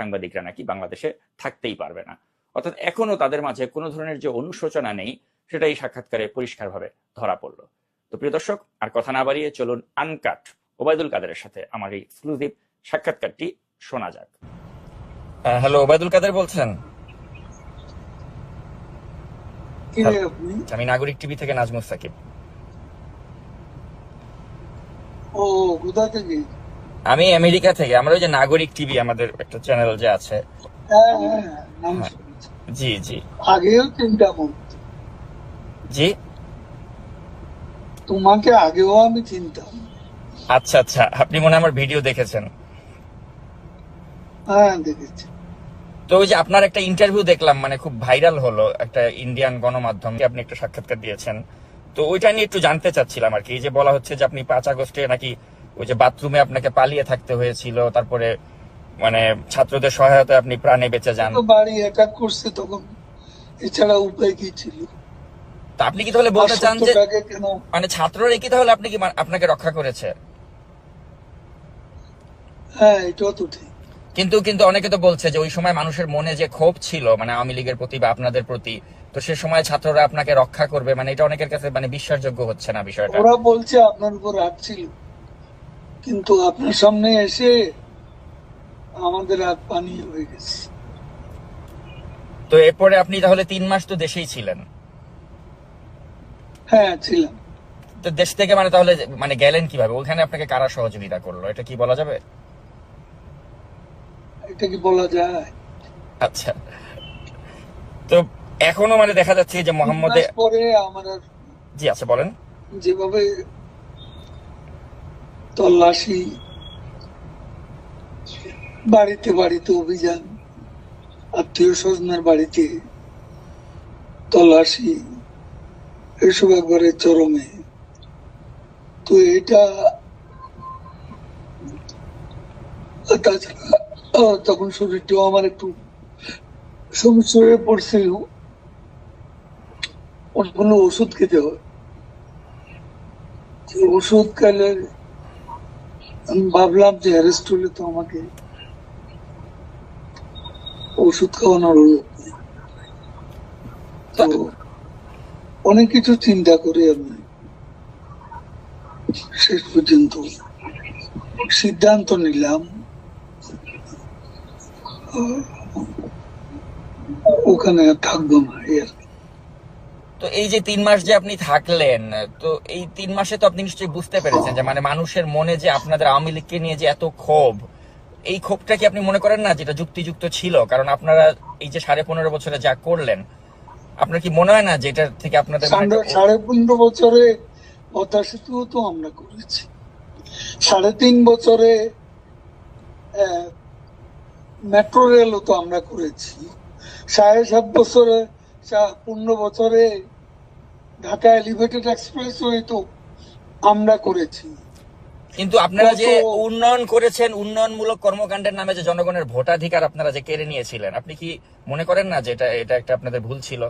সাংবাদিকরা নাকি বাংলাদেশে থাকতেই পারবে না। অর্থাৎ এখনও তাদের মাঝে কোনো ধরনের যে অনুশোচনা নেই সেটা এই সাক্ষাৎকারে পরিষ্কারভাবে ধরা পড়ল। তো প্রিয় দর্শক আর কথা না বাড়িয়ে চলুন আনকাট। ওবায়দুল কাদেরের সাথে আমার এই এক্সক্লুসিভ সাক্ষাৎকারটি শোনা যাক। হ্যালো ওবায়দুল কাদের বলছেন? কে। আপনি? আমি নাগরিক টিভি থেকে নাজমুস সাকিব। ও কোথা থেকে? আমি আমেরিকা থেকে আমার ওই যে নাগরিক টিভি আমাদের একটা চ্যানেল যে আছে। হ্যাঁ হ্যাঁ হ্যাঁ। জি জি। আগেও চিন্তা করতো জি? তোমাকে আগেও আমি চিনতাম আচ্ছা আচ্ছা আপনি মনে আমার ভিডিও দেখেছেন। হ্যাঁ দেখেছি। তো ওই যে আপনার একটা ইন্টারভিউ দেখলাম মানে খুব ভাইরাল হলো একটা ইন্ডিয়ান গণমাধ্যমে আপনি একটা সাক্ষাৎকার দিয়েছেন। তো ওইটা নিয়ে একটু জানতে চাচ্ছিলাম আর কি এই যে বলা হচ্ছে যে আপনি পাঁচ আগস্টে নাকি ওই যে বাথরুমে আপনাকে পালিয়ে থাকতে হয়েছিল তারপরে মানে ছাত্রদের সহায়তায় আপনি প্রাণে বেঁচে যান। বাড়ি একা করছে তখন এছাড়া উপায় কি ছিল? তা আপনি কি তাহলে বলতে চান যে মানে ছাত্ররা কি তাহলে আপনি কি আপনাকে রক্ষা করেছে? হ্যাঁ এটাও তো ঠিক। কিন্তু কিন্তু অনেকে তো বলছে যে ওই সময় মানুষের মনে যে ক্ষোভ ছিল মানে আওয়ামী লীগের প্রতি বা আপনাদের প্রতি তো সে সময় ছাত্ররা আপনাকে রক্ষা করবে মানে এটা অনেকের কাছে মানে বিশ্বাসযোগ্য হচ্ছে না বিষয়টা। ওরা বলছে আপনার উপর রাগ ছিল। কিন্তু আপনার সামনে এসে আমাদের রাগ পানি হয়ে গেছে। তো এরপরে আপনি তাহলে তিন মাস তো দেশেই ছিলেন। হ্যাঁ ছিলাম। তো দেশ থেকে মানে তাহলে মানে গেলেন কীভাবে? ওখানে আপনাকে কারা সহযোগিতা করল? এটা কি বলা যাবে? এটা কি বলা যায়? আচ্ছা। তো এখনও মানে দেখা যাচ্ছে যে মোহাম্মদ পরে আমার জি আচ্ছা বলেন। যেভাবে তল্লাশি, বাড়িতে বাড়িতে অভিযান, আত্মীয় স্বজনের বাড়িতে তল্লাশি, এসব একবারে চরমে। তো এটা তাছাড়া তখন শরীরটাও আমার একটু সমস্যা হয়ে পড়ছিল ওষুধ খেতে হয়। ওষুধ খেলে আমি ভাবলাম যে অ্যারেস্ট হলে তো আমাকে ওষুধ খাওয়ানোর অনেক কিছু চিন্তা করে আমি। শেষ পর্যন্ত সিদ্ধান্ত নিলাম। ওখানে থাকব না কি। তো এই যে তিন মাস যে আপনি থাকলেন তো এই তিন মাসে তো আপনি নিশ্চয়ই বুঝতে পেরেছেন যে মানে মানুষের মনে যে আপনাদের আওয়ামী লীগকে নিয়ে যে এত ক্ষোভ এই ক্ষোভটা কি আপনি মনে করেন না যেটা যুক্তিযুক্ত ছিল? কারণ আপনারা এই যে সাড়ে পনেরো বছরে যা করলেন আপনার কি মনে হয় না যে এটার থেকে আপনাদের মানে সাড়ে- পনেরো বছরে পদ্মা সেতুও তো আমরা করেছি। সাড়ে তিন বছরে মেট্রো রেলও তো আমরা করেছি। সাড়ে সাত বছরে পনেরো বছরে ঢাকা এলিভেটেড এক্সপ্রেস তো আমরা করেছি। কিন্তু আপনারা যে উন্নয়ন করেছেন উন্নয়নমূলক কর্মকাণ্ডের নামে যে জনগণের ভোটাধিকার আপনারা যে কেড়ে নিয়েছিলেন আপনি কি মনে করেন না যে এটা এটা একটা আপনাদের ভুল ছিল?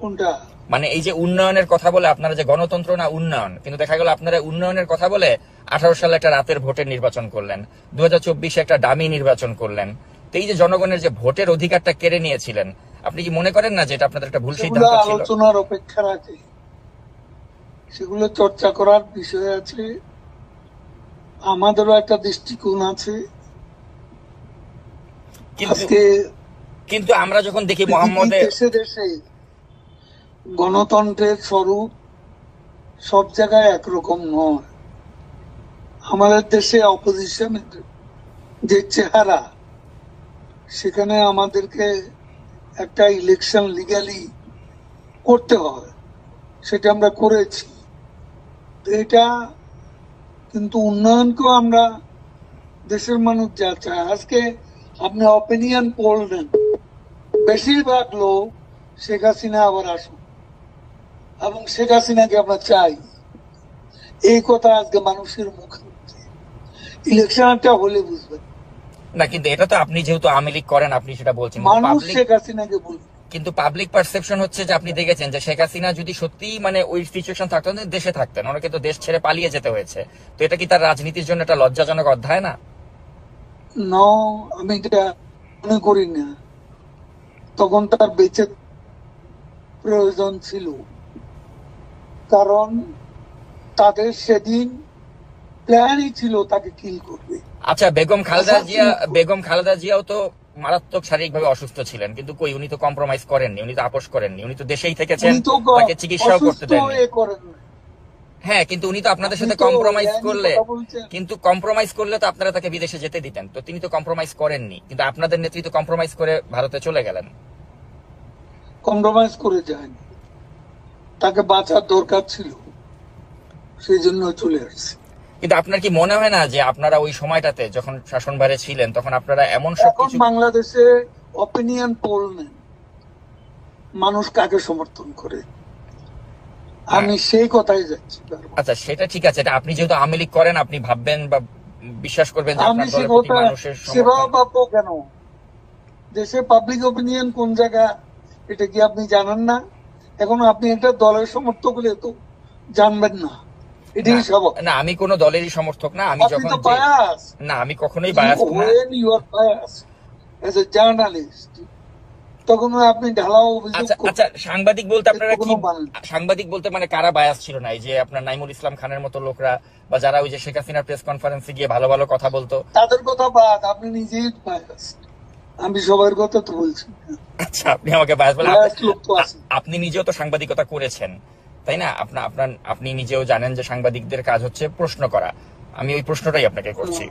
কোনটা? মানে এই যে উন্নয়নের কথা বলে আপনারা যে গণতন্ত্র না উন্নয়ন কিন্তু দেখা গেল আপনারা উন্নয়নের কথা বলে আঠারো সালে একটা রাতের ভোটের নির্বাচন করলেন দু হাজার চব্বিশে একটা দামি নির্বাচন করলেন। তো এই যে জনগণের যে ভোটের অধিকারটা কেড়ে নিয়েছিলেন আপনি কি মনে করেন না যে এটা আপনাদের একটা ভুল সিদ্ধান্ত ছিল? আলোচনার অপেক্ষা রাখে। সেগুলো চর্চা করার বিষয় আছে। আমাদেরও একটা দৃষ্টিকোণ আছে। কিন্তু আজকে কিন্তু আমরা যখন দেখি মোহাম্মদে দেশে দেশে গণতন্ত্রের স্বরূপ সব জায়গায় একরকম নয়। আমাদের দেশে অপোজিশনের যে চেহারা সেখানে আমাদেরকে একটা ইলেকশন লিগালি করতে হবে, সেটা আমরা করেছি। তো এটা কিন্তু উন্নয়নকেও আমরা দেশের মানুষ যা চায় আজকে আপনি অপিনিয়ন পোল নেন বেশিরভাগ লোক শেখ হাসিনা আবার আসুন এবং শেখ হাসিনাকে আমরা চাই এই কথা আজকে মানুষের মুখে ইলেকশনটা হলে বুঝবেন। না কিন্তু এটা তো আপনি যেহেতু আওয়ামী লীগ করেন আপনি সেটা বলছেন। শেখ হাসিনাকে কিন্তু পাবলিক পারসেপশন হচ্ছে যে আপনি দেখেছেন যে শেখ হাসিনা যদি সত্যি মানে ওই সিচুয়েশন থাকতেন দেশে থাকতেন ওনাকে তো দেশ ছেড়ে পালিয়ে যেতে হয়েছে। তো এটা কি তার রাজনীতির জন্য একটা লজ্জাজনক অধ্যায় না? ন আমি এটা মনে করি না। তখন তার বেঁচে প্রয়োজন ছিল। কারণ তাদের সেদিন প্ল্যানই ছিল তাকে কিল করবে। আচ্ছা বেগম খালেদা আচ্ছা, জিয়া বেগম খালেদা জিয়াও তো মারাত্মক শারীরিকভাবে অসুস্থ ছিলেন কিন্তু কই উনি তো কম্প্রোমাইজ করেননি উনি তো আপোষ করেননি উনি তো দেশেই থেকেছেন তাকে চিকিৎসাও করতে অসুস্থ দেননি। হয়ে করেন না। হ্যাঁ কিন্তু উনি তো আপনাদের সাথে কম্প্রোমাইজ করলে কিন্তু কম্প্রোমাইজ করলে তো আপনারা তাকে বিদেশে যেতে দিতেন তো তিনি তো কম্প্রোমাইজ করেননি কিন্তু আপনাদের নেতৃত্ব কম্প্রোমাইজ করে ভারতে চলে গেলেন। কম্প্রোমাইজ করে যায়নি। তাকে বাঁচার দরকার ছিল সেই জন্য চলে আসছে। কিন্তু আপনার কি মনে হয় না যে আপনারা ওই সময়টাতে যখন শাসনভারে ছিলেন তখন আপনারা এমন সব কিছু বাংলাদেশে অপিনিয়ন পোল নেন মানুষ কাকে সমর্থন করে? আমি সেই কথাই যাচ্ছি আচ্ছা সেটা ঠিক আছে। এটা আপনি যেহেতু আওয়ামী লীগ করেন আপনি ভাববেন বা বিশ্বাস করবেন যে আপনার দলের প্রতি মানুষের পাবো কেন? দেশে পাবলিক অপিনিয়ন কোন জায়গা এটা কি আপনি জানেন না? এখন আপনি একটা দলের সমর্থক হলে তো জানবেন না। না, আমি কোনো দলেরই সমর্থক না আমি যখন বায়াস না আমি কখনোই বায়াস তখন আপনি ঢালাও আচ্ছা আচ্ছা সাংবাদিক বলতে আপনারা কি মানে সাংবাদিক বলতে মানে কারা বায়াস ছিল না? যে আপনার নাইমুল ইসলাম খানের মতো লোকরা বা যারা ওই যে শেখ হাসিনার প্রেস কনফারেন্সে গিয়ে ভালো ভালো কথা বলতো। তাদের কথা বাদ আপনি নিজেই আমি সবার কথা তো বলছি। আচ্ছা আপনি আমাকে বায়াস বলেন আপনি নিজেও তো সাংবাদিকতা করেছেন। তাই না? আপনার আপনার আপনি নিজেও জানেন যে সাংবাদিকদের কাজ হচ্ছে প্রশ্ন করা। আমি ওই প্রশ্নটাই আপনাকে করছি।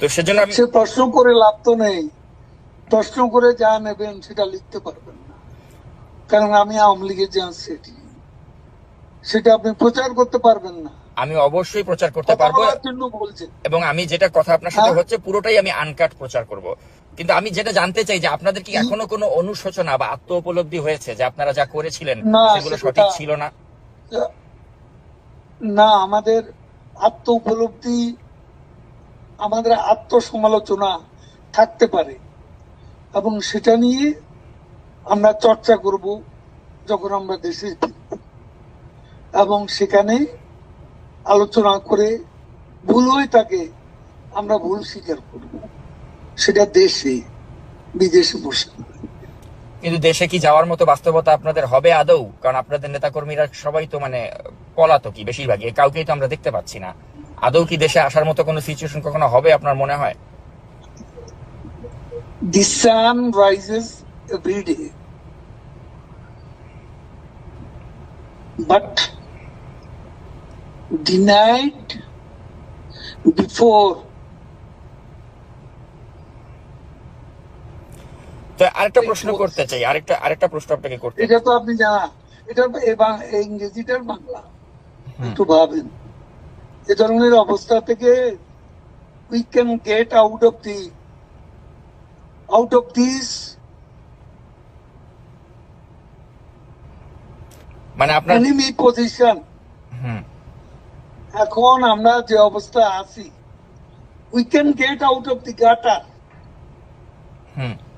তো সেজন্য আমি প্রশ্ন করে লাভ তো নেই। প্রশ্ন করে যা নেবেন সেটা লিখতে পারবেন না। কারণ আমি আওয়ামী লীগের যে সেটি সেটা আপনি প্রচার করতে পারবেন না। আমি অবশ্যই প্রচার করতে পারব বলছেন। এবং আমি যেটা কথা আপনার সাথে হ্যাঁ। হচ্ছে পুরোটাই আমি আনকাট প্রচার করব। কিন্তু আমি যেটা জানতে চাই যে আপনাদের কি এখনও কোনো অনুশোচনা বা আত্ম উপলব্ধি হয়েছে যে আপনারা যা করেছিলেন সেগুলো সঠিক ছিল না? না আমাদের আত্ম উপলব্ধি আমাদের আত্মসমালোচনা থাকতে পারে। এবং সেটা নিয়ে আমরা চর্চা করব যখন আমরা দেশে এবং সেখানে আলোচনা করে ভুল হয়ে থাকে আমরা ভুল স্বীকার করব। সেটা দেশে বিদেশে বসে। কিন্তু দেশে কি যাওয়ার মতো বাস্তবতা আপনাদের হবে আদৌ? কারণ আপনাদের নেতাকর্মীরা সবাই তো মানে পলাতকই বেশিরভাগই কাউকেই তো আমরা দেখতে পাচ্ছি না। আদৌ কি দেশে আসার মতো কোনো সিচুয়েশন কখনো হবে আপনার মনে হয়? The sun rises every day. But the night before তো আরেকটা প্রশ্ন করতে চাই আরেকটা আরেকটা প্রশ্ন আপনাকে করতে এটা তো আপনি জানা এটা এ বাং- এই ইংরেজিটার বাংলা। একটু ভাবেন এ ধরনের অবস্থা থেকে we can get out of the out of this মানে আপনার এনিমি পজিশন এখন আমরা যে অবস্থা আছি we can get out of the gutter hmm.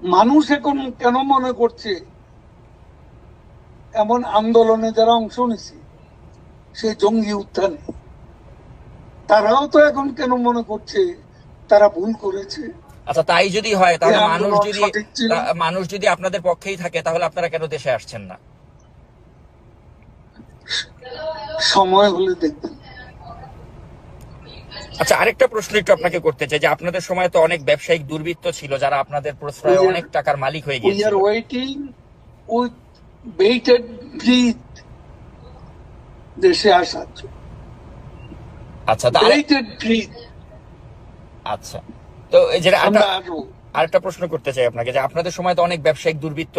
মানুষ এখন কেন মনে করছে এমন আন্দোলনে যারা অংশ নিছে? সেই জঙ্গি উত্থানে। তারাও তো এখন কেন মনে করছে তারা ভুল করেছে? আচ্ছা তাই যদি হয় তাহলে মানুষ যদি মানুষ যদি আপনাদের পক্ষেই থাকে তাহলে আপনারা কেন দেশে আসছেন না? সময় হলে দেখবেন। আচ্ছা আরেকটা প্রশ্ন একটু আপনাকে করতে চাই যে আপনাদের সময় তো অনেক ব্যবসায়িক দুর্বৃত্ত ছিল যারা আপনাদের প্রশ্রয়ে অনেক টাকার মালিক হয়ে we are waiting with bated breath দেশে আসার আচ্ছা তা বেটেড ব্রিথ আচ্ছা তো এই যেটা আমরা আরেকটা প্রশ্ন করতে চাই আপনাকে যে আপনাদের সময় তো অনেক ব্যবসায়িক দুর্বৃত্ত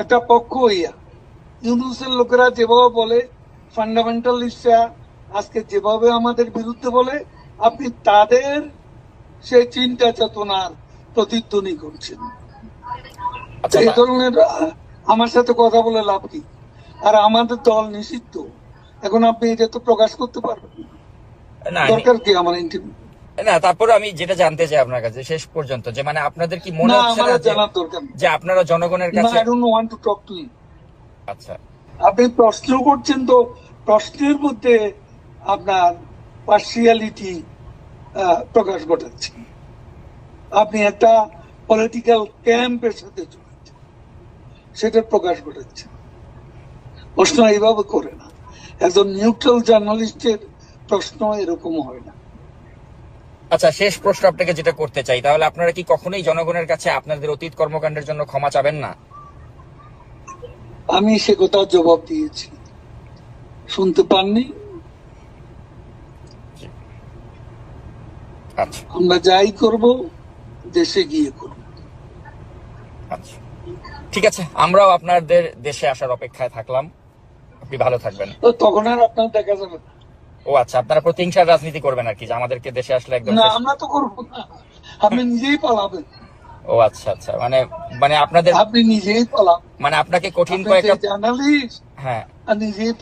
একটা পক্ষ হইয়া। ইউনুসের লোকেরা যেভাবে বলে ফান্ডামেন্টালিস্টরা আজকে যেভাবে আমাদের বিরুদ্ধে বলে আপনি তাদের সেই চিন্তা চেতনার প্রতিধ্বনি করছেন। আচ্ছা এই ধরনের আমার সাথে কথা বলে লাভ কি? আর আমাদের দল নিষিদ্ধ। এখন আপনি এটা তো প্রকাশ করতে পারবেন। দরকার কি আমার ইন্টারভিউ না তারপরে আমি যেটা জানতে চাই আপনার কাছে শেষ পর্যন্ত যে মানে আপনাদের কি মনে হচ্ছে না যে- আপনারা জনগণের কাছে I don't want to talk to you আচ্ছা। আপনি প্রশ্ন করছেন তো প্রশ্নের মধ্যে আপনার পার্সিয়ালিটি প্রকাশ ঘটাচ্ছে। আপনি একটা পলিটিক্যাল ক্যাম্পের সাথে জড়িত। সেটা প্রকাশ ঘটাচ্ছে। প্রশ্ন এইভাবে করে না। একজন নিউট্রাল জার্নালিস্টের প্রশ্ন এরকম হয় না। আচ্ছা শেষ প্রশ্ন আপনাকে যেটা করতে চাই তাহলে আপনারা কি কখনোই জনগণের কাছে আপনাদের অতীত কর্মকাণ্ডের জন্য ক্ষমা চাবেন না? আমি সে কথা জবাব দিয়েছি। শুনতে পাননি? আচ্ছা। আমরা যাই করব দেশে গিয়ে করব। আচ্ছা। ঠিক আছে আমরাও আপনাদের দেশে আসার অপেক্ষায় থাকলাম। আপনি ভালো থাকবেন। তো তখন আর আপনার দেখা যাবে ও আচ্ছা আপনারা প্রতিহিংসার রাজনীতি করবেন আর কি যে আমাদেরকে দেশে আসলে একদম না আমরা তো করব না। আপনি নিজেই পালাবেন। ও আচ্ছা আচ্ছা মানে মানে আপনাদের আপনি নিজেই পালাবেন। মানে আপনাকে কঠিন কয়েকটা জার্নালিস্ট হ্যাঁ। নিজেই